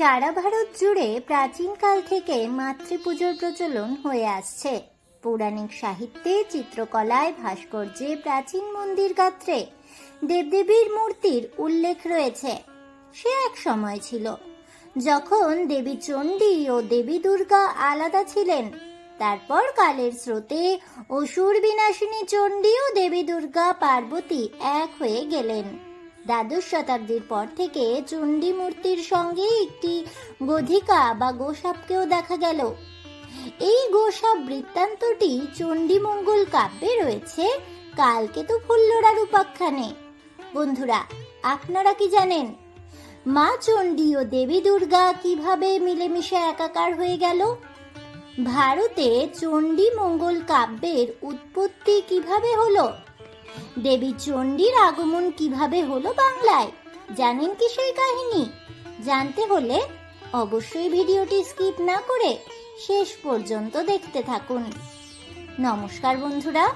সারা ভারত জুড়ে প্রাচীনকাল থেকে মাতৃপুজোর প্রচলন হয়ে আসছে। পৌরাণিক সাহিত্যে, চিত্রকলায়, ভাস্কর্যে, প্রাচীন মন্দির গাত্রে দেবদেবীর মূর্তির উল্লেখ রয়েছে। সে এক সময় ছিল। যখন দেবী চণ্ডী ও দেবী দুর্গা আলাদা ছিলেন, তারপর কালের স্রোতে অসুর বিনাশিনী চণ্ডী ও দেবী দুর্গা পার্বতী এক হয়ে গেলেন। দ্বাদশ শতাব্দীর পর থেকে চণ্ডী মূর্তির সঙ্গে একটি গধিকা বা গোসাপকেও দেখা গেল। এই গোসাপ বৃত্তান্তটি চণ্ডীমঙ্গল কাব্যে রয়েছে কালকেতু ফুল্লরার উপাখ্যানে। বন্ধুরা, আপনারা কি জানেন? মা চণ্ডী ও দেবী দুর্গা কীভাবে মিলেমিশে একাকার হয়ে গেল? ভারতে চণ্ডী মঙ্গল কাব্যের উৎপত্তি কীভাবে হলো? দেবী চণ্ডীর আগমন কীভাবে হলো বাংলায়? জানেন কি সেই কাহিনী? জানতে হলে অবশ্যই ভিডিওটি স্কিপ না করে শেষ পর্যন্ত দেখতে থাকুন। নমস্কার বন্ধুরা,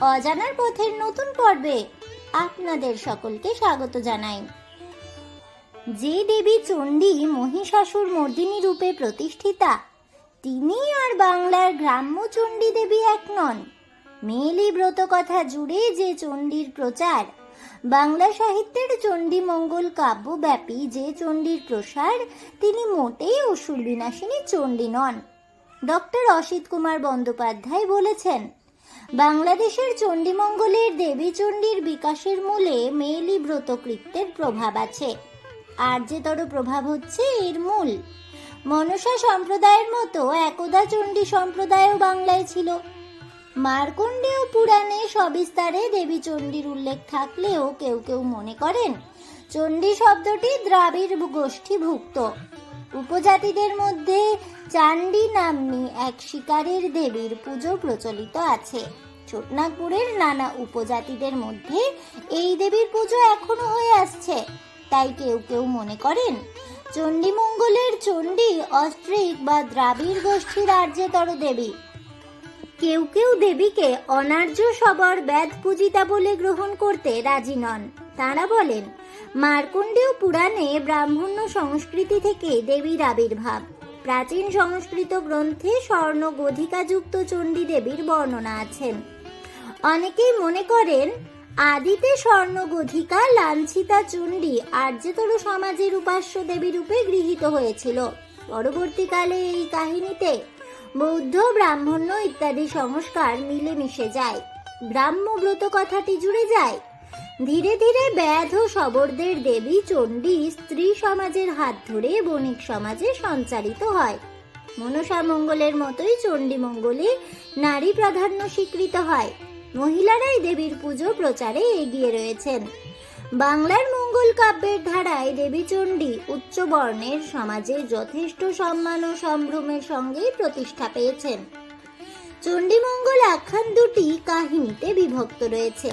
অজানার পথের নতুন পর্বে আপনাদের সকলকে স্বাগত জানাই। যে দেবী চণ্ডী মহিষাসুর মর্দিনী রূপে প্রতিষ্ঠিতা তিনি আর বাংলার গ্রাম্য চণ্ডী দেবী এক নন। মেয়েলি ব্রত কথা জুড়ে যে চণ্ডীর প্রচার। বাংলা সাহিত্যের চণ্ডী মঙ্গল কাব্যব্যাপী যে চণ্ডীর প্রসার, তিনি মোটেই অসুর বিনাশিনী চণ্ডী নন। ডক্টর অসিত কুমার বন্দ্যোপাধ্যায় বলেছেন, বাংলাদেশের চণ্ডীমঙ্গলের দেবী চণ্ডীর বিকাশের মূলে মেয়েলি ব্রতকৃত্যের প্রভাব আছে। আর আর্যতর প্রভাব হচ্ছে এর মূল। মনসা সম্প্রদায়ের মতো একদা চণ্ডী সম্প্রদায়ও বাংলায় ছিল। মার্কণ্ডেয় পুরাণে সবিস্তারে দেবী চণ্ডীর উল্লেখ থাকলেও কেউ কেউ মনে করেন, চণ্ডী শব্দটি দ্রাবিড় গোষ্ঠীভুক্ত। উপজাতিদের মধ্যে চাণ্ডী নাম্নী এক শিকারের দেবীর পুজো প্রচলিত আছে। ছোটনাগপুরের নানা উপজাতিদের মধ্যে এই দেবীর পুজো এখনও হয়ে আসছে, তাই কেউ কেউ মনে করেন, চণ্ডীমঙ্গলের চণ্ডী অস্ট্রিক বা দ্রাবিড় গোষ্ঠীর আর্যতর দেবী। কেউ কেউ দেবীকে অনার্য সবর ব্যাধ পূজিতা বলে গ্রহণ করতে রাজি নন। তারা বলেন, মার্কণ্ডেয় পুরাণে ব্রাহ্মণ্য সংস্কৃতি থেকে দেবীর আবির্ভাব। প্রাচীন সংস্কৃত গ্রন্থে স্বর্ণ গধিকাযুক্ত চণ্ডী দেবীর বর্ণনা আছেন অনেকেই মনে করেন, আদিতে স্বর্ণ গধিকা লাঞ্ছিতা চণ্ডী আর্যতর সমাজের উপাস্য দেবী রূপে গৃহীত হয়েছিল। পরবর্তীকালে এই কাহিনীতে বৌদ্ধ, ব্রাহ্মণ্য ইত্যাদি সংস্কার মিলেমিশে যায়। ব্রাহ্ম ব্রত কথাটি জুড়ে যায়। ধীরে ধীরে ব্যাধ শবরদের দেবী চণ্ডী স্ত্রী সমাজের হাত ধরে বণিক সমাজে সঞ্চারিত হয়। মনসা মঙ্গলের মতোই চণ্ডী মঙ্গলে নারী প্রাধান্য স্বীকৃত হয়। মহিলারাই দেবীর পুজো প্রচারে এগিয়ে রয়েছেন। বাংলার মঙ্গল কাব্যের ধারায় দেবী চণ্ডী উচ্চ বর্ণের সমাজে যথেষ্ট সম্মান ও সম্ভ্রমের সঙ্গেই প্রতিষ্ঠা পেয়েছেন। চণ্ডীমঙ্গল আখ্যান দুটি কাহিনীতে বিভক্ত রয়েছে।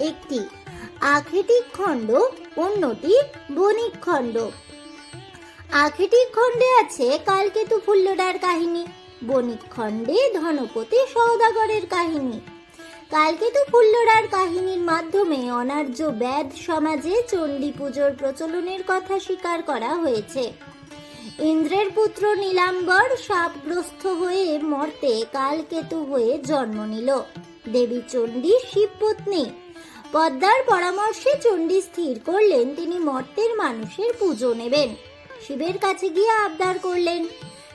একটি আখেটিক খণ্ড, অন্যটি বণিক খণ্ড। আখেটিক খণ্ডে আছে কালকেতু ফুল্লডার কাহিনী, বণিক খণ্ডে ধনপতি সৌদাগরের কাহিনী। কালকেতু ফুল্লরার কাহিনীর মাধ্যমে অনার্য ব্যাধ সমাজে চণ্ডী পুজোর প্রচলনের কথা স্বীকার করা হয়েছে। ইন্দ্রের পুত্র নীলাম্বর সাপগ্রস্ত হয়ে মর্তে কালকেতু হয়ে জন্ম নিল। দেবী চণ্ডী শিবপত্নী। পদ্মার পরামর্শে চণ্ডী স্থির করলেন, তিনি মর্তের মানুষের পুজো নেবেন। শিবের কাছে গিয়ে আবদার করলেন।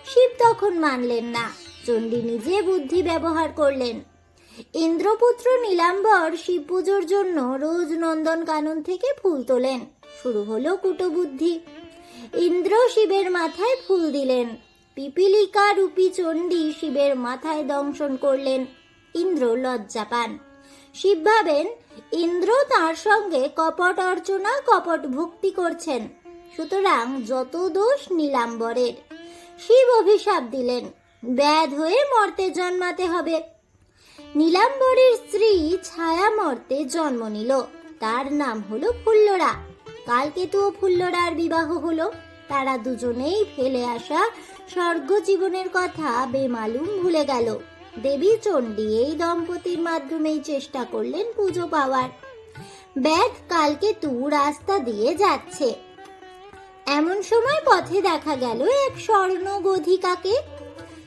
শিব তখন মানলেন না। চণ্ডী নিজে বুদ্ধি ব্যবহার করলেন। ইন্দ্রপুত্র নীলাম্বর শিব পুজোর জন্য রোজ নন্দন কানন থেকে ফুল তোলেন। শুরু হলো কুটবুদ্ধি। ইন্দ্র শিবের মাথায় ফুল দিলেন। পিপিলিকা রূপী চণ্ডী শিবের মাথায় দংশন করলেন। ইন্দ্র লজ্জা পান। শিব ভাবেন, ইন্দ্র তার সঙ্গে কপট অর্চনা, কপট ভক্তি করছেন। সুতরাং যত দোষ নীলাম্বরের। শিব অভিশাপ দিলেন। ব্যাধ হয়ে মর্তে জন্মাতে হবে। নীলাম্বরের স্ত্রী ছায়া মর্তে জন্ম নিল। তার নাম হলো ফুল্লরা। কালকেতু ও ফুল্লরার বিবাহ হলো। তারা দুজনেই ফেলে আসা স্বর্গ জীবনের কথা বেমালুম ভুলে গেল। দেবী চণ্ডী এই দম্পতির মাধ্যমেই চেষ্টা করলেন পুজো পাওয়ার। ব্যাগ কালকেতু রাস্তা দিয়ে যাচ্ছে। এমন সময় পথে দেখা গেল এক স্বর্ণ গধিকাকে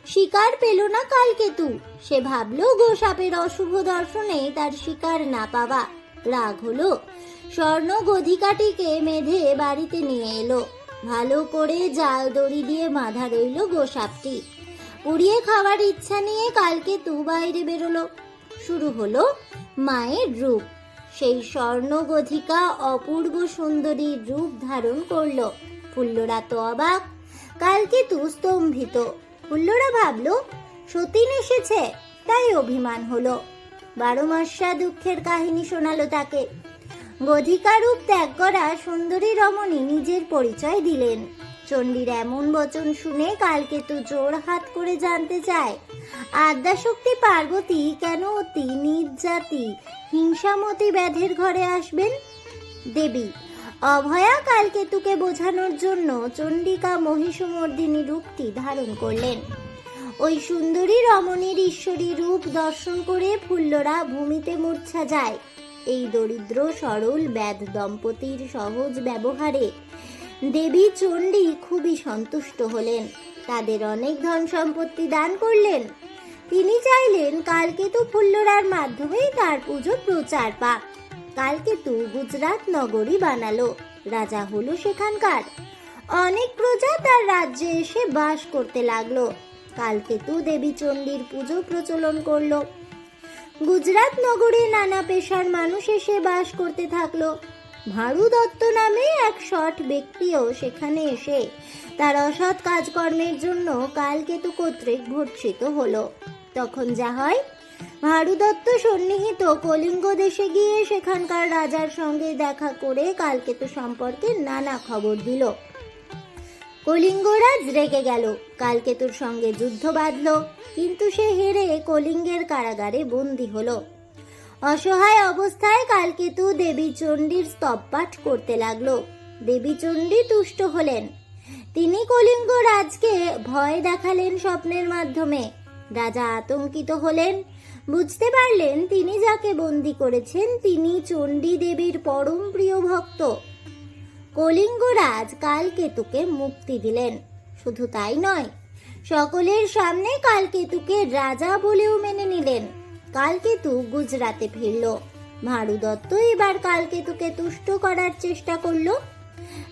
শিকার পেল না কালকেতু সে ভাবলো, গোসাপের অশুভ দর্শনে তার শিকার না পাওয়া। রাগ হলো। স্বর্ণ গধিকাটিকে মেধে বাড়িতে নিয়ে এলো। ভালো করে জাল দড়ি দিয়ে বাঁধা রইল গোসাপটি। উড়িয়ে খাওয়ার ইচ্ছা নিয়ে কালকে তু বাইরে বেরোলো। শুরু হলো মায়ের রূপ। সেই স্বর্ণ গধিকা অপূর্ব সুন্দরীর রূপ ধারণ করল। ফুল্লরা তো অবাক। কালকে তু স্তম্ভিত। ফুল্লরা ভাবলো, সতীন এসেছে, তাই অভিমান হলো। বারো মাসা দুঃখের কাহিনী শোনালো তাকে। গধিকা রূপ ত্যাগ করা সুন্দরী রমণী নিজের পরিচয় দিলেন। চণ্ডীর এমন বচন শুনে কালকেতু জোর হাত করে জানতে চায়, আদ্যাশক্তি পার্বতী কেন অতি নির্যাতি, হিংসামতি ব্যাধের ঘরে আসবেন? দেবী অভয়া কালকেতুকে বোঝানোর জন্য চণ্ডিকা মহিষমর্দিনী রূপটি ধারণ করলেন। ওই সুন্দরী রমণীর ঈশ্বরী রূপ দর্শন করে ফুল্লরা ভূমিতে মূর্ছা যায়। এই দরিদ্র, সরল, ব্যাধ দম্পতির সহজ ব্যবহারে দেবী চণ্ডী খুবই সন্তুষ্ট হলেন। তাদের অনেক ধন সম্পত্তি দান করলেন। তিনি চাইলেন কালকেতু ফুল্লরার মাধ্যমেই তার পুজো প্রচার পাক। কালকেতু গুজরাট নগরী বানালো। রাজা হলো সেখানকার। অনেক প্রজা তার রাজ্যে এসে বাস করতে লাগল। কালকেতু দেবী চণ্ডীর পুজো প্রচলন করল। গুজরাট নগরে নানা পেশার মানুষ এসে বাস করতে থাকল। ভারু দত্ত নামে এক সৎ ব্যক্তিও সেখানে এসে তার অসৎ কাজকর্মের জন্য কালকেতু কর্তৃক ভর্ষিত হলো। তখন যা হয় ভারু দত্ত সন্নিহিত কলিঙ্গ দেশে গিয়ে সেখানকার রাজার সঙ্গে দেখা করে কালকেতু সম্পর্কে নানা খবর দিল। কলিঙ্গরাজ রেগে গেল। কালকেতুর সঙ্গে যুদ্ধ বাঁধল। কিন্তু সে হেরে কলিঙ্গের কারাগারে বন্দী হলো। অসহায় অবস্থায় কালকেতু দেবী চণ্ডীর স্তব পাঠ করতে লাগল। দেবী চণ্ডী তুষ্ট হলেন। তিনি কলিঙ্গ রাজকে ভয় দেখালেন স্বপ্নের মাধ্যমে। রাজা আতঙ্কিত হলেন। বুঝতে পারলেন তিনি যাকে বন্দি করেছেন, তিনি চণ্ডী দেবীর পরম প্রিয় ভক্ত। কলিঙ্গরাজ কালকেতুকে মুক্তি দিলেন। শুধু তাই নয়, সকলের সামনে কালকেতুকে রাজা বলেও মেনে নিলেন। কালকেতু গুজরাতে ফিরল। ভারু দত্ত এবার কালকেতুকে তুষ্ট করার চেষ্টা করল।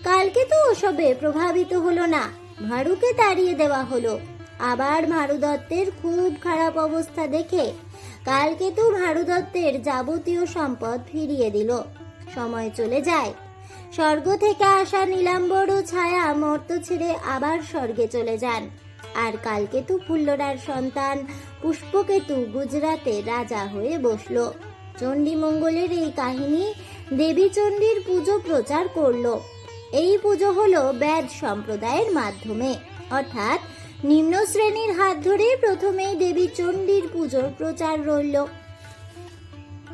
কালকেতু ওসবে প্রভাবিত হলো না ভারুকে তাড়িয়ে দেওয়া হলো। আবার ভারু দত্তের খুব খারাপ অবস্থা দেখে কালকেতু ভারু দত্তের যাবতীয় সম্পদ ফিরিয়ে দিল। সময় চলে যায়। স্বর্গ থেকে আসা নীলাম্বর ও ছায়া মর্ত ছেড়ে আবার স্বর্গে চলে যান। আর কালকেতু ফুল্লরার সন্তান পুষ্পকেতু গুজরাতে রাজা হয়ে বসল। চণ্ডী মঙ্গলের এই কাহিনী দেবী চণ্ডীর পুজো প্রচার করল। এই পুজো হলো বেদ সম্প্রদায়ের মাধ্যমে। অর্থাৎ নিম্ন শ্রেণির হাত ধরে প্রথমেই দেবী চণ্ডীর পুজোর প্রচার রইল।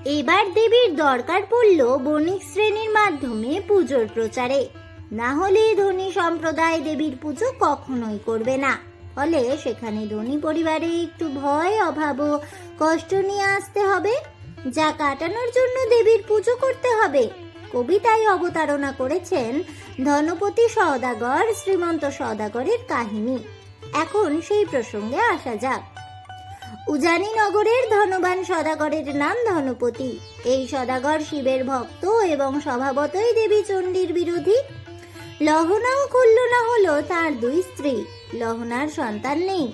এবার দেবীর দরকার পড়ল বণিক শ্রেণির মাধ্যমে পুজোর প্রচারে। না হলে ধনী সম্প্রদায় দেবীর পুজো কখনোই করবে না। ফলে সেখানে ধনী পরিবারে একটু ভয়, অভাব ও কষ্ট নিয়ে আসতে হবে। যা কাটানোর জন্য দেবীর পুজো করতে হবে। কবিতায় অবতারণা করেছেন ধনপতি সওদাগর, শ্রীমন্ত সওদাগরের কাহিনী। এখন সেই প্রসঙ্গে আসা যাক। উজানি নগরের ধনবান সদাগরের নাম ধনপতি। এই সদাগর শিবের ভক্ত এবং স্বভাবতই দেবী চণ্ডীর বিরোধী। লহনা ও খুল্লনা হল তার দুই স্ত্রী। লহনার সন্তান নেই,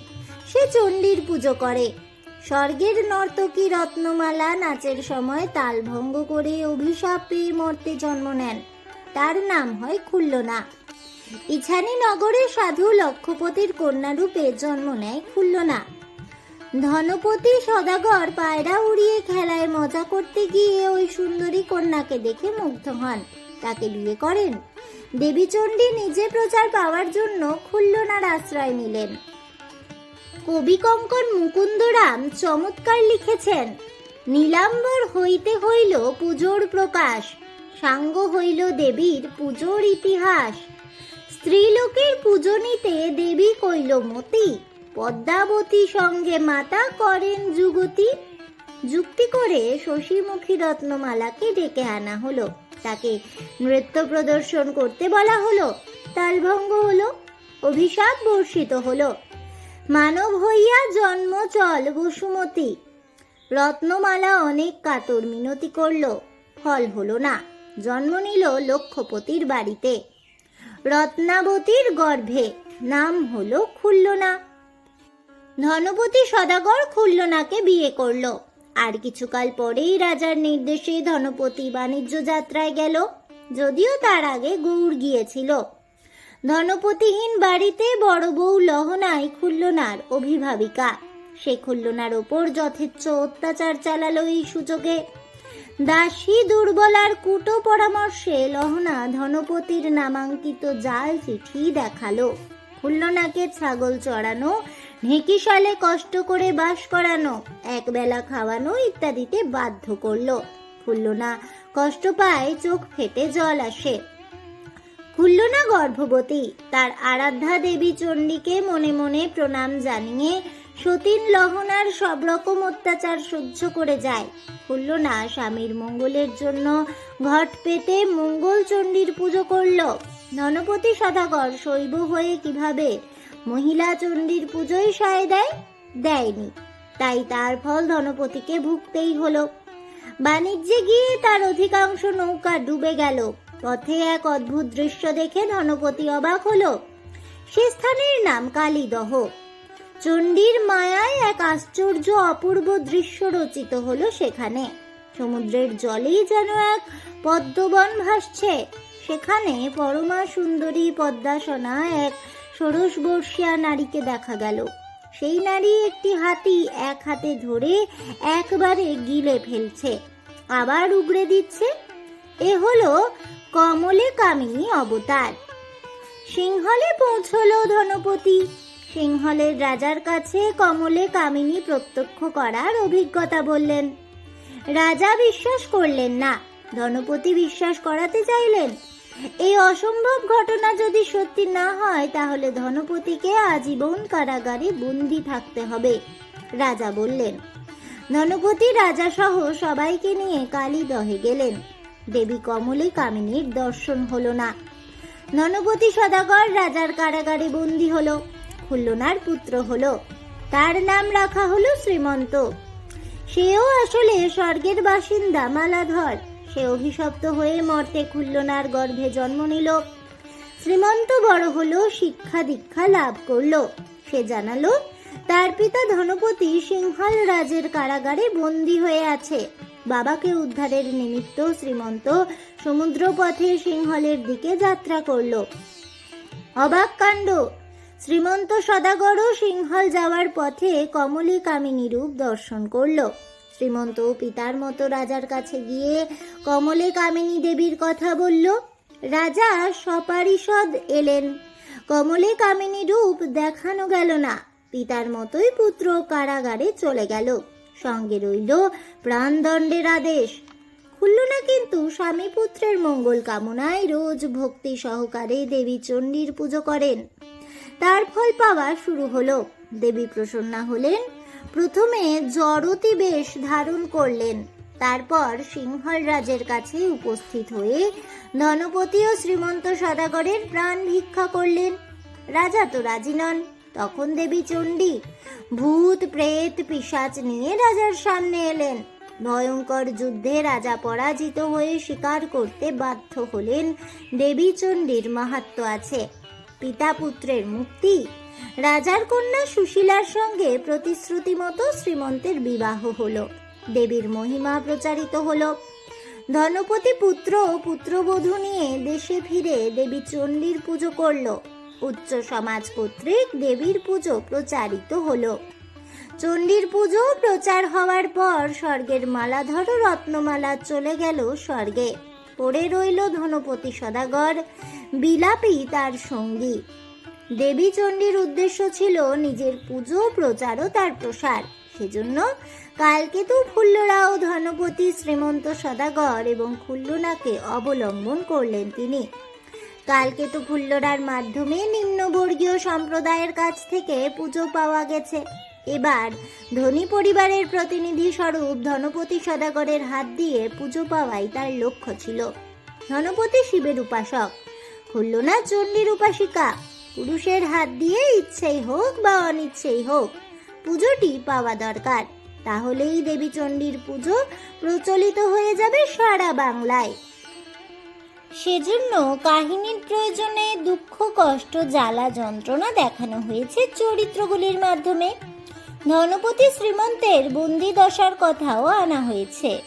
সে চণ্ডীর পুজো করে। স্বর্গের নর্তকী রত্নমালা নাচের সময় তাল ভঙ্গ করে অভিশাপ পেয়ে মর্তে জন্ম নেন। তার নাম হয় খুল্লনা। ইছানি নগরে সাধু লক্ষপতির কন্যারূপে জন্ম নেয় খুল্লনা। ধনপতি সদাগর পায়রা উড়িয়ে খেলায় মজা করতে গিয়ে ওই সুন্দরী কন্যাকে দেখে মুগ্ধ হন। তাকে বিয়ে করেন। দেবীচণ্ডী নিজে প্রচার পাওয়ার জন্য খুল্লনার আশ্রয় নিলেন। কবি কঙ্কন মুকুন্দরাম চমৎকার লিখেছেন, নীলাম্বর হইতে হইল পুজোর প্রকাশ, সাঙ্গ হইল দেবীর পুজোর ইতিহাস। স্ত্রীলোকের পুজো নিতে দেবী কইল, মতি, পদ্মাবতী সঙ্গে মাতা করেন যুগতি। যুক্তি করে শশীমুখী রত্নমালাকে ডেকে আনা হলো। তাকে নৃত্য প্রদর্শন করতে বলা হলো। তালভঙ্গ হলো, অভিশাপ বর্ষিত হলো। মানব হইয়া জন্ম চল বসুমতী। রত্নমালা অনেক কাতর মিনতি করল, ফল হলো না। জন্ম নিল লক্ষ্যপতির বাড়িতে। রত্নাবতীর গর্ভে। নাম হলো খুল্লনা। ধনপতি সদাগর খুল্লনাকে বিয়ে করল। আর কিছুকাল পরেই রাজার নির্দেশে ধনপতি বাণিজ্য যাত্রায় গেল, যদিও তার আগে গৌড় গিয়েছিল। ধনপতিহীন বাড়িতে বড় বউ লহনায় খুল্লনার অভিভাবিকা। সে খুল্লনার ওপর যথেচ্ছ অত্যাচার চালালো এই সুযোগে। দাসী দুর্বলার কুটো পরামর্শে লহনা ধনপতির নামাঙ্কিত জাল চিঠি দেখাল। খুল্লনাকে ছাগল চড়ানো ঢেঁকিশালে কষ্ট করে বাস করানো, একবেলা খাওয়ানো ইত্যাদিতে বাধ্য করল। খুল্লনা কষ্ট পায়, চোখ ফেটে জল আসে। খুল্লনা গর্ভবতী, তার আরাধ্যা দেবী চণ্ডীকে মনে মনে প্রণাম জানিয়ে সতীন লহনার সব রকম অত্যাচার সহ্য করে যায়। খুল্লনা স্বামীর মঙ্গলের জন্য ঘট পেতে মঙ্গল চণ্ডীর পুজো করল। ধনপতি সদাগর শৈব হয়ে কীভাবে মহিলা চণ্ডীর পুজোই সায় দেয়, দেয়নি। তাই তার ফল ধনপতিকে ভুগতেই হলো। বাণিজ্যে গিয়ে তার অধিকাংশ নৌকা ডুবে গেল। পথে এক অদ্ভুত দৃশ্য দেখে ধনপতি অবাক হলো। সে স্থানের নাম কালীদহ। চণ্ডীর মায়ায় এক আশ্চর্য অপূর্ব দৃশ্য রচিত হলো সেখানে। সমুদ্রের জলেই যেন এক পদ্মবন ভাসছে। সেখানে পরমা সুন্দরী পদ্মাসনা এক ষোড়শ বর্ষিয়া নারীকে দেখা গেল। সেই নারী একটি হাতি এক হাতে ধরে একবারে গিলে ফেলছে। আবার উগড়ে দিচ্ছে। এ হলো কমলে কামিনী অবতার। সিংহলে পৌঁছলো ধনপতি। সিংহলের রাজার কাছে কমলে কামিনী প্রত্যক্ষ করার অভিজ্ঞতা বললেন। রাজা বিশ্বাস করলেন না, ধনপতি বিশ্বাস করাতে চাইলেন। এই অসম্ভব ঘটনা যদি সত্যি না হয়, তাহলে ধনপতিকে আজীবন কারাগারে বন্দি থাকতে হবে, রাজা বললেন। ধনপতি রাজা সহ সবাইকে নিয়ে কালীদহে গেলেন। দেবী কমলে কামিনীর দর্শন হলো না। ধনপতি সদাগর রাজার কারাগারে বন্দি হলো। খুল্লনার পুত্র হলো। তার নাম রাখা হলো শ্রীমন্ত। সেও আসলে স্বর্গের বাসিন্দা মালাধর। সে অভিশপ্ত হয়ে মর্তে খুল্লনার গর্ভে জন্ম নিল। শ্রীমন্ত বড় হলো, শিক্ষা দীক্ষা লাভ করল। সে জানালো, তার পিতা ধনপতি সিংহল রাজের কারাগারে বন্দী হয়ে আছে। বাবাকে উদ্ধারের নিমিত্ত শ্রীমন্ত সমুদ্র পথে সিংহলের দিকে যাত্রা করল। অবাক কাণ্ড শ্রীমন্ত সদাগরও সিংহল যাওয়ার পথে কমলী কামিনী রূপ দর্শন করল। শ্রীমন্ত পিতার মতো রাজার কাছে গিয়ে কমলে কামিনী দেবীর কথা বলল। রাজা সপারিষদ এলেন। কমলে কামিনী রূপ দেখানো গেল না। পিতার মতোই পুত্র কারাগারে চলে গেল। সঙ্গে রইল প্রাণদণ্ডের আদেশ। খুলল না কিন্তু স্বামী পুত্রের মঙ্গল কামনায় রোজ ভক্তি সহকারে দেবী চণ্ডীর পুজো করেন। তার ফল পাওয়া শুরু হলো। দেবী প্রসন্না হলেন, প্রথমে জড়তি বেশ ধারণ করলেন, তারপর সিংহল রাজের কাছে উপস্থিত হয়ে ধনপতি ও শ্রীমন্ত সদাগরের প্রাণ ভিক্ষা করলেন। রাজা তো রাজি নন। তখন দেবী চণ্ডী, ভূত, প্রেত, পিশাচ নিয়ে রাজার সামনে এলেন। ভয়ঙ্কর যুদ্ধে রাজা পরাজিত হয়ে স্বীকার করতে বাধ্য হলেন। দেবী চণ্ডীর মাহাত্ম আছে। পিতা পুত্রের মুক্তি। রাজার কন্যা সুশীলার সঙ্গে প্রতিশ্রুতি মতো শ্রীমন্তের বিবাহ হলো। দেবীর মহিমা প্রচারিত হলো। ধনপতি পুত্র ও পুত্রবধূ নিয়ে দেশে ফিরে দেবী চণ্ডীর পুজো করল। উচ্চ সমাজ কর্তৃক দেবীর পুজো প্রচারিত হলো। চণ্ডীর পুজো প্রচার হওয়ার পর স্বর্গের মালাধর রত্নমালা চলে গেল স্বর্গে। পড়ে রইল ধনপতি সদাগর, বিলাপী তার সঙ্গী। দেবী চণ্ডীর উদ্দেশ্য ছিল নিজের পুজো, প্রচার ও তার প্রসার। সেজন্য কালকেতু ফুল্লরা ও ধনপতি শ্রীমন্ত সদাগর এবং খুল্লনাকে অবলম্বন করলেন তিনি। কালকেতু ফুল্লরার মাধ্যমে নিম্নবর্গীয় সম্প্রদায়ের কাছ থেকে পুজো পাওয়া গেছে। এবার ধনী পরিবারের প্রতিনিধি স্বরূপ ধনপতি সদাগরের হাত দিয়ে পুজো পাওয়াই তার লক্ষ্য ছিল। ধনপতি শিবের উপাসক। খুলল না চণ্ডীর উপাসিকা। পুরুষের হাত দিয়ে ইচ্ছেই হোক বা অনিচ্ছেই হোক, পুজোটি পাওয়া দরকার। তাহলেই দেবী চণ্ডীর পুজো প্রচলিত হয়ে যাবে সারা বাংলায়। সেজন্য কাহিনীর প্রয়োজনে দুঃখ, কষ্ট, জ্বালা, যন্ত্রণা দেখানো হয়েছে চরিত্রগুলির মাধ্যমে। ধনপতি শ্রীমন্তের বন্দি দশার কথাও আনা হয়েছে।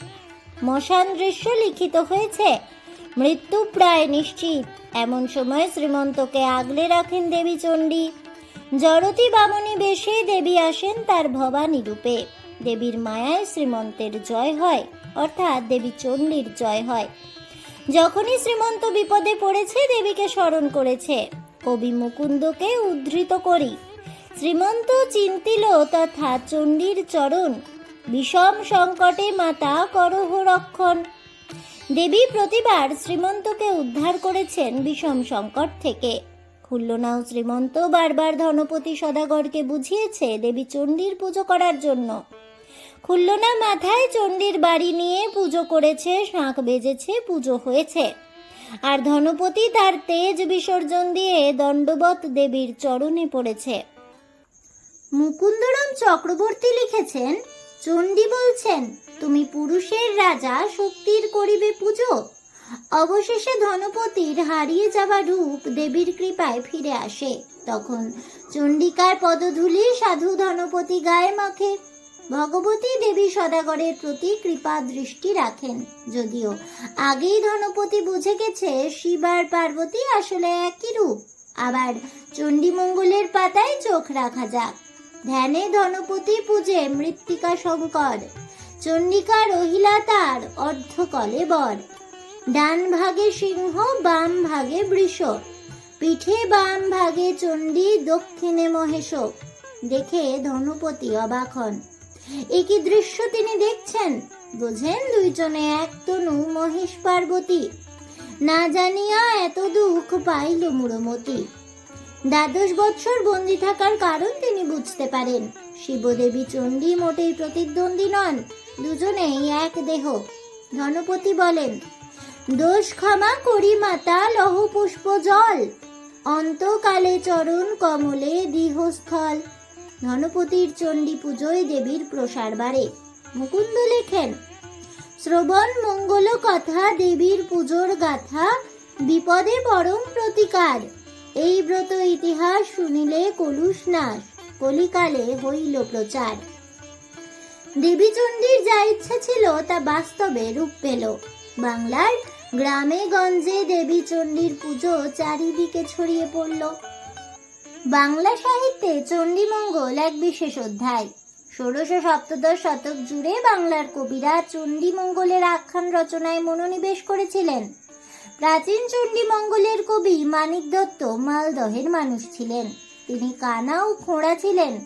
মশান দৃশ্য লিখিত হয়েছে। মৃত্যু প্রায় নিশ্চিত। এমন সময় শ্রীমন্তকে আগলে রাখেন দেবী চণ্ডী। জড়তি বামনী বেশে দেবী আসেন তার ভবানী রূপে। দেবীর মায়ায় শ্রীমন্তের জয় হয়, অর্থাৎ দেবী চণ্ডীর জয় হয়। যখনই শ্রীমন্ত বিপদে পড়েছে, দেবীকে স্মরণ করেছে। কবি মুকুন্দকে উদ্ধৃত করি। শ্রীমন্ত চিন্তিল তথা চণ্ডীর চরণ, বিষম সংকটে মাতা করহ রক্ষণ দেবী প্রতিবার শ্রীমন্তকে উদ্ধার করেছেন বিষম সংকট থেকে। খুল্লনাও শ্রীমন্ত বারবার ধনপতি সদাগরকে বুঝিয়েছে দেবী চণ্ডীর পুজো করার জন্য। খুল্লনা মাথায় চণ্ডীর বাড়ি নিয়ে পুজো করেছে, শাঁখ বেজেছে, পুজো হয়েছে। আর ধনপতি তার তেজ বিসর্জন দিয়ে দণ্ডবত দেবীর চরণে পড়েছে। মুকুন্দরাম চক্রবর্তী লিখেছেন, চণ্ডী বলছেন, তুমি পুরুষের রাজা, শক্তির করিবে পুজো। অবশেষে ধনপতির হারিয়ে যাওয়া রূপ দেবীর কৃপায় ফিরে আসে। তখন চণ্ডিকার পদধূলি সাধু ধনপতি গায়ে মাখে। ভগবতী দেবী সদাগরের প্রতি কৃপা দৃষ্টি রাখেন। যদিও আগেই ধনপতি বুঝে গেছে, শিব আর পার্বতী আসলে একই রূপ। আবার চণ্ডীমঙ্গলের পাতায় চোখ রাখা যাক। ধ্যানে ধনপতি পূজে মৃত্তিকা শঙ্কর, চণ্ডিকা রহিলা তার অর্ধকলে বর। ডান ভাগে সিংহ, বাম ভাগে বৃষ, পিঠে বাম ভাগে চণ্ডী, দক্ষিণে মহেশ দেখে ধনুপতি অবাক হন। একই দৃশ্য তিনি দেখছেন? বোঝেন দুইজনে এক তনু মহেশ পার্বতী। না জানিয়া এত দুঃখ পাইল মুড়মতি। দ্বাদশ বৎসর বন্দী থাকার কারণ তিনি বুঝতে পারেন। শিবদেবী চণ্ডী মোটেই প্রতিদ্বন্দ্বী নন, দুজনেই এক দেহ। ধনপতি বলেন, দোষ ক্ষমা করি মাতা, লহ পুষ্প জল। অন্তকালে চরণ কমলে দিহস্থল। ধনপতির চণ্ডী পুজোয় দেবীর প্রসার বাড়ে। মুকুন্দ লেখেন, শ্রবণ মঙ্গল কথা দেবীর পুজোর গাথা, বিপদে পরম প্রতিকার। এই ব্রত ইতিহাস শুনিলে কলুষ নাশ, কলিকালে হইল প্রচার। দেবীচণ্ডীর যা ইচ্ছা ছিল তা বাস্তবে রূপ পেল। বাংলার গ্রামে গঞ্জে দেবীচণ্ডীর পুজো চারিদিকে ছড়িয়ে পড়ল। বাংলা সাহিত্যে চণ্ডীমঙ্গল এক বিশেষ অধ্যায়। ষোড়শ সপ্তদশ শতক জুড়ে বাংলার কবিরা চণ্ডীমঙ্গলের আখ্যান রচনায় মনোনিবেশ করেছিলেন। প্রাচীন চণ্ডীমঙ্গলের কবি মানিক দত্ত মালদহের মানুষ ছিলেন। তিনি কানা ও খোঁড়া ছিলেন।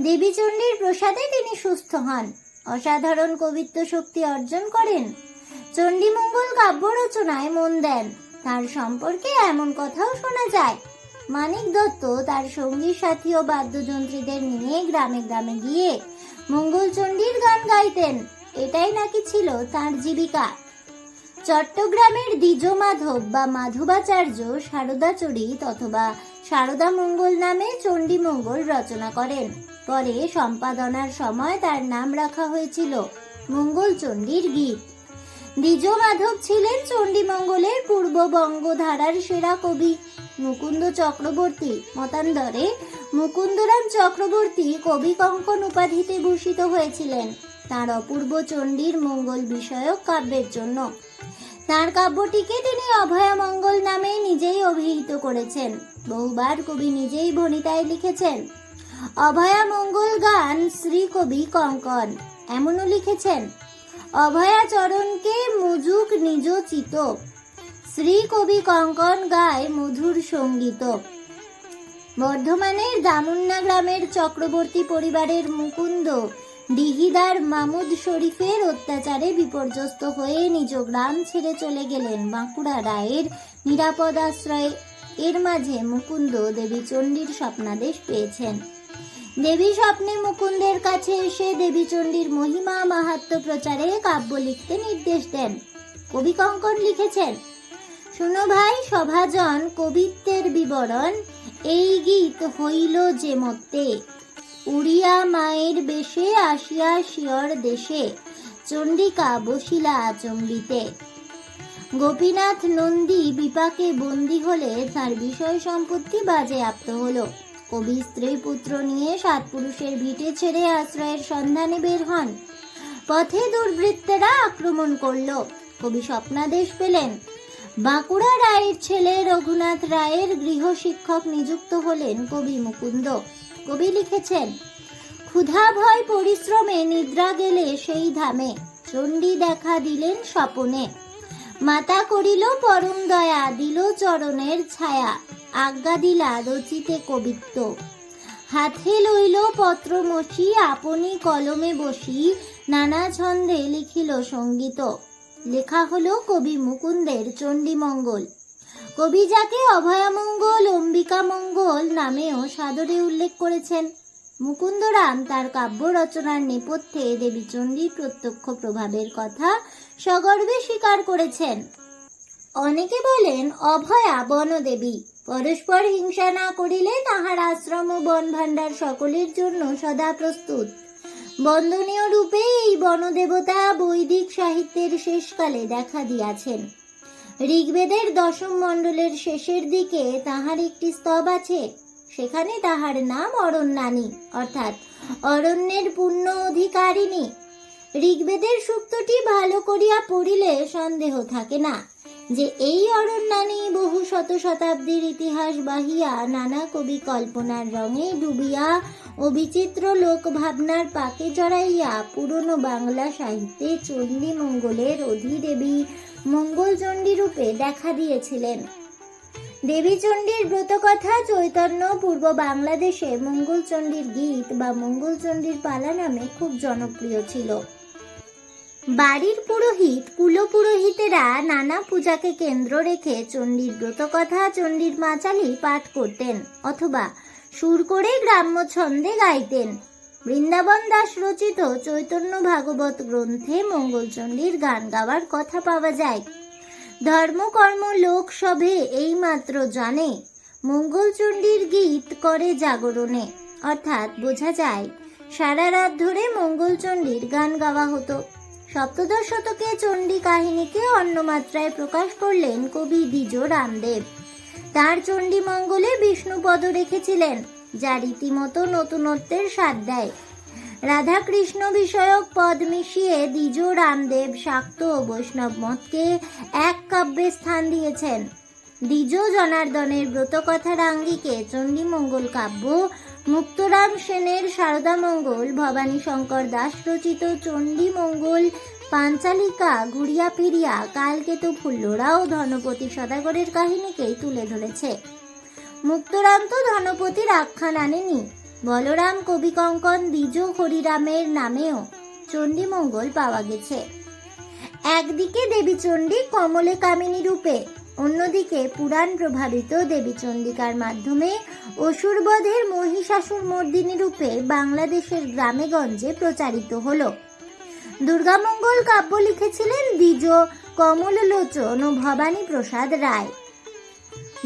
দেবীচণ্ডীর প্রসাদে তিনি সুস্থ হন। অসাধারণ কবিত্ব শক্তি অর্জন করেন। চণ্ডীমঙ্গল কাব্য রচনায় মন দেন। তার সম্পর্কে এমন কথাও শোনা যায়। মানিক দত্ত তার সঙ্গী, সাথী ও বাদ্যযন্ত্রীদের নিয়ে গ্রামে গ্রামে গিয়ে মঙ্গলচণ্ডীর গান গাইতেন। এটাই নাকি ছিল তার জীবিকা। চট্টগ্রামের দ্বিজ মাধব বা মাধবাচার্য শারদাচরিত অথবা শারদা মঙ্গল নামে চণ্ডী মঙ্গল রচনা করেন। পরে সম্পাদনার সময় তার নাম রাখা হয়েছিল মঙ্গল মঙ্গলচণ্ডীর গীত। দ্বিজ মাধব ছিলেন চণ্ডীমঙ্গলের পূর্ববঙ্গ ধারার সেরা কবি মুকুন্দ চক্রবর্তী। মতান্তরে মুকুন্দরাম চক্রবর্তী কবি কঙ্কন উপাধিতে ভূষিত হয়েছিলেন। তার অপূর্ব চণ্ডীর মঙ্গল বিষয়ক কাব্যের জন্য। তার কাব্যটিকে তিনি অভয়া মঙ্গল নামে নিজেই অভিহিত করেছেন। বহুবার কবি নিজেই ভনিতায় লিখেছেন, অভয়া মঙ্গল গান শ্রী কবি কঙ্কন। এমনও লিখেছেন, অভয়া চরণকে মুজুক নিজ চিত। শ্রী কবি কঙ্কন গায় মধুর সংগীত। বর্ধমানের দামুন্না গ্রামের চক্রবর্তী পরিবারের মুকুন্দ ডিহিদার মামুদ শরীফের অত্যাচারে বিপর্যস্ত হয়ে নিজ গ্রাম ছেড়ে চলে গেলেন বাঁকুড়া রায়ের নিরাপদ আশ্রয়ে। এর মাঝে মুকুন্দ দেবী চণ্ডীর স্বপ্নাদেশ পেয়েছেন। দেবী স্বপ্নে মুকুন্দের কাছে এসে দেবী চণ্ডীর মহিমা মাহাত্ম্য প্রচারে কাব্য লিখতে নির্দেশ দেন। কবি কঙ্কন লিখেছেন, শুনো ভাই সভাজন কবিত্বের বিবরণ, এই গীত হইল যে মতে উড়িয়া মায়ের বেশে আসিয়া শিয়র দেশে, চণ্ডিকা বসিলা আচম্বিতে। গোপীনাথ নন্দী বিপাকে বন্দী হলে তার বিষয় সম্পত্তি বাজেয়াপ্ত হলো। কবি স্ত্রী পুত্র নিয়ে সাত পুরুষের ভিটে ছেড়ে আশ্রয়ের সন্ধানে বের হন। পথে দুর্বৃত্তেরা আক্রমণ করল। কবি স্বপ্নাদেশ পেলেন। বাঁকুড়া রায়ের ছেলে রঘুনাথ রায়ের গৃহ শিক্ষক নিযুক্ত হলেন কবি মুকুন্দ। কবি লিখেছেন, ক্ষুধা ভয় পরিশ্রমে নিদ্রা গেলে সেই ধামে, চণ্ডী দেখা দিলেন স্বপনে। মাতা করিল পরম দয়া, দিল চরণের ছায়া, আজ্ঞা দিলা রচিতে কবিত্ব। হাতে লইল পত্রমসি, আপনি কলমে বসি, নানা ছন্দে লিখিল সংগীত। লেখা হলো কবি মুকুন্দের চণ্ডীমঙ্গল। কবি যাকে অভয়ামঙ্গল অম্বিকা মঙ্গল নামেও সাদরে উল্লেখ করেছেন। মুকুন্দরাম তার কাব্য রচনার নেপথ্যে দেবী চণ্ডীর প্রত্যক্ষ প্রভাবের কথা সগর্বে স্বীকার করেছেন। অনেকে বলেন, অভয়া বনদেবী, পরস্পর হিংসা না করিলে তাহার আশ্রম ও বন ভাণ্ডার সকলের জন্য সদা প্রস্তুত। বন্দনীয় রূপে এই বনদেবতা বৈদিক সাহিত্যের শেষকালে দেখা দিয়াছেন। ঋগ্বেদের দশম মণ্ডলের শেষের দিকে তাহার একটি স্তব আছে। সেখানে তাহার নাম অরণ্যানী, অর্থাৎ অরণ্যের পূর্ণ অধিকারিণী। ঋগ্বেদের সূক্তটি ভালো করিয়া পড়িলে সন্দেহ থাকে না যে এই অরণ্যানী বহু শত শতাব্দীর ইতিহাস বাহিয়া নানা কবি কল্পনার রঙে ডুবিয়া ও বিচিত্র লোক ভাবনার পাকে জড়াইয়া পুরনো বাংলা সাহিত্যে চণ্ডী মঙ্গলের অধিদেবী মঙ্গলচণ্ডী রূপে দেখা দিয়েছিলেন। দেবী চণ্ডীর ব্রতকথা চৈতন্য পূর্ব বাংলাদেশে মঙ্গলচণ্ডীর গীত বা মঙ্গলচণ্ডীর পালা নামে খুব জনপ্রিয় ছিল। বাড়ির পুরোহিত, কুলপুরোহিতেরা নানা পূজাকে কেন্দ্র রেখে চণ্ডীর ব্রতকথা, চণ্ডীর মাচালি পাঠ করতেন অথবা সুর করে গ্রাম্য ছন্দে গাইতেন। বৃন্দাবন দাস রচিত চৈতন্য ভাগবত গ্রন্থে মঙ্গলচণ্ডীর গান গাওয়ার কথা পাওয়া যায়। ধর্মকর্ম লোক সভে এইমাত্র জানে। মঙ্গলচণ্ডীর গীত করে জাগরণে। অর্থাৎ বোঝা যায়, সারা রাত ধরে মঙ্গলচণ্ডীর গান গাওয়া হতো। সপ্তদশ শতকে চণ্ডী কাহিনীকে অন্য মাত্রায় প্রকাশ করলেন কবি দ্বিজ রামদেব। তার চণ্ডী মঙ্গলে বিষ্ণুপদ রেখেছিলেন। যা রীতিমতো নতুনত্বের স্বাদ দেয়। রাধাকৃষ্ণ বিষয়ক পদ মিশিয়ে দ্বিজ রামদেব শাক্ত ও বৈষ্ণব মতকে এক কাব্যে স্থান দিয়েছেন। দ্বিজ জনার্দনের ব্রতকথার আঙ্গিকে চণ্ডীমঙ্গল কাব্য, মুক্তরাম সেনের শারদামঙ্গল, ভবানী শঙ্কর দাস রচিত চণ্ডীমঙ্গল, পাঞ্চালিকা ঘুরিয়া ফিরিয়া কালকেতু ফুল্লরা ও ধনপতি সদাগরের কাহিনীকেই তুলে ধরেছে। মুক্তরাম তো ধনপতির আখ্যান আনেনি বলরাম কবি কঙ্কন দ্বিজ হরিরামের নামেও চণ্ডীমঙ্গল পাওয়া গেছে। একদিকে দেবী চণ্ডী কমলে কামিনী রূপে, অন্যদিকে পুরাণ প্রভাবিত দেবী চণ্ডিকার মাধ্যমে অসুরবধের মহিষাসুর মর্দিনী রূপে বাংলাদেশের গ্রামেগঞ্জে প্রচারিত হল। দুর্গামঙ্গল কাব্য লিখেছিলেন দ্বিজ, কমললোচন ও ভবানী প্রসাদ রায়।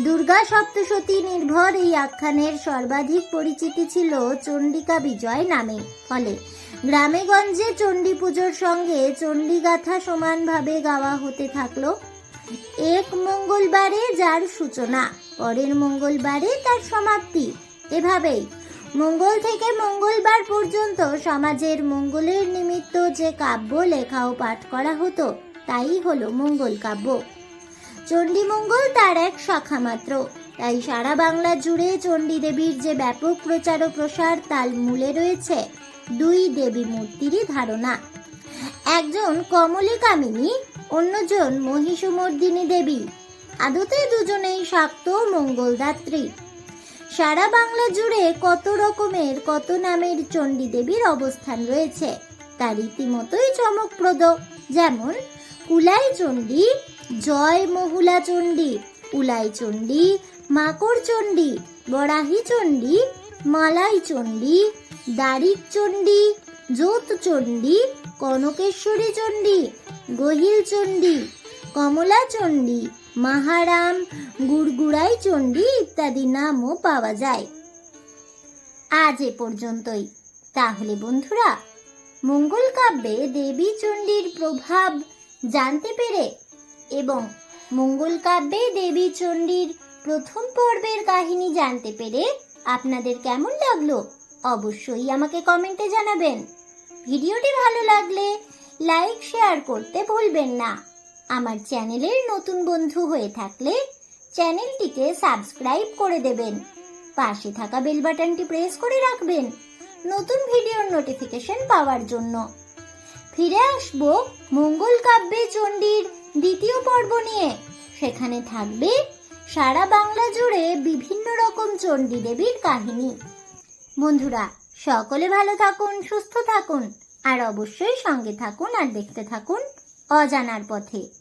দুর্গা সপ্তশতী নির্ভর এই আখ্যানের সর্বাধিক পরিচিতি ছিল চণ্ডিকা বিজয় নামে। ফলে গ্রামেগঞ্জে চণ্ডী পুজোর সঙ্গে চণ্ডীগাথা সমানভাবে গাওয়া হতে থাকল। এক মঙ্গলবারে যার সূচনা, পরের মঙ্গলবারে তার সমাপ্তি। এভাবেই মঙ্গল থেকে মঙ্গলবার পর্যন্ত সমাজের মঙ্গলের নিমিত্ত যে কাব্য লেখা ও পাঠ করা হতো, তাই হলো মঙ্গল কাব্য। চণ্ডীমঙ্গল তার এক শাখা মাত্র তাই সারা বাংলা জুড়ে চণ্ডী দেবীর যে ব্যাপক প্রচার ও প্রসার, তার মূলে রয়েছে দুই দেবী মূর্তিরই ধারণা। একজন কমলী কামিনী অন্যজন মহিষমর্দিনী দেবী। আদতে দুজনেই শাক্ত মঙ্গলদাত্রী। সারা বাংলা জুড়ে কত রকমের, কত নামের চণ্ডী দেবীর অবস্থান রয়েছে, তা রীতিমতোই চমকপ্রদ। যেমন, কুলাই চণ্ডী জয় মহুলা চণ্ডী, উলাই চণ্ডী, মাকড় চণ্ডী বরাহি চণ্ডী, মালাই চণ্ডী, দারিক চণ্ডী যোত চণ্ডী, কনকেশ্বরী চণ্ডী, গহিল চণ্ডী, কমলা চণ্ডী, মাহারাম, গুড়গুড়াই চণ্ডী ইত্যাদি নামও পাওয়া যায়। আজ এ পর্যন্তই। তাহলে বন্ধুরা, মঙ্গল কাব্যে দেবী চণ্ডীর প্রভাব জানতে পেরে এবং মঙ্গল কাব্যে দেবী চণ্ডীর প্রথম পর্বের কাহিনী জানতে পেরে আপনাদের কেমন লাগল অবশ্যই আমাকে কমেন্টে জানাবেন। ভিডিওটি ভালো লাগলে লাইক, শেয়ার করতে ভুলবেন না। আমার চ্যানেলের নতুন বন্ধু হয়ে থাকলে চ্যানেলটিকে সাবস্ক্রাইব করে দেবেন। পাশে থাকা বেল বাটনটি প্রেস করে রাখবেন নতুন ভিডিওর নোটিফিকেশন পাওয়ার জন্য। ফিরে আসব মঙ্গল কাব্যে চণ্ডীর দ্বিতীয় পর্ব নিয়ে। সেখানে থাকবে সারা বাংলা জুড়ে বিভিন্ন রকম চণ্ডী দেবীর কাহিনী। বন্ধুরা, সকলে ভালো থাকুন, সুস্থ থাকুন, আর অবশ্যই সঙ্গে থাকুন আর দেখতে থাকুন অজানার পথে।